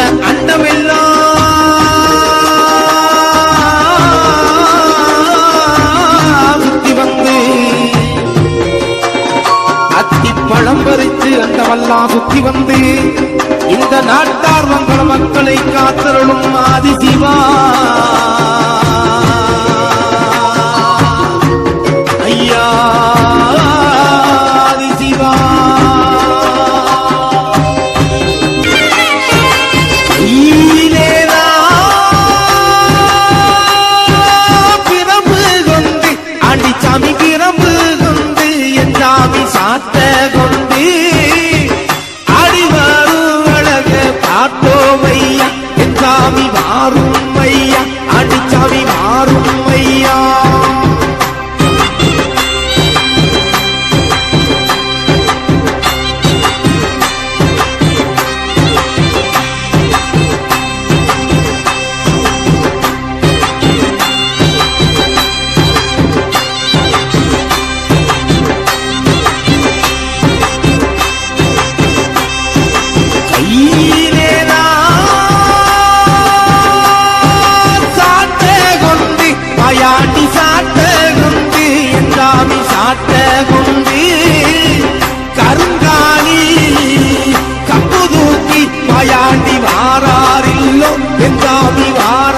இந்த அண்டமெல்லாம் சுத்தி வந்து அத்திப்பழம் பறித்து அண்டமெல்லாம் சுத்தி வந்து இந்த நாட்டார் மங்கள மக்களை காத்தருளும் ஆதிசி கொண்டு சாத்த குண்டு என்றாமி சாத்த குண்டு கருங்காணி கம்பு தூக்கி மாயாண்டி வாராரில்லோ என்றாமி வார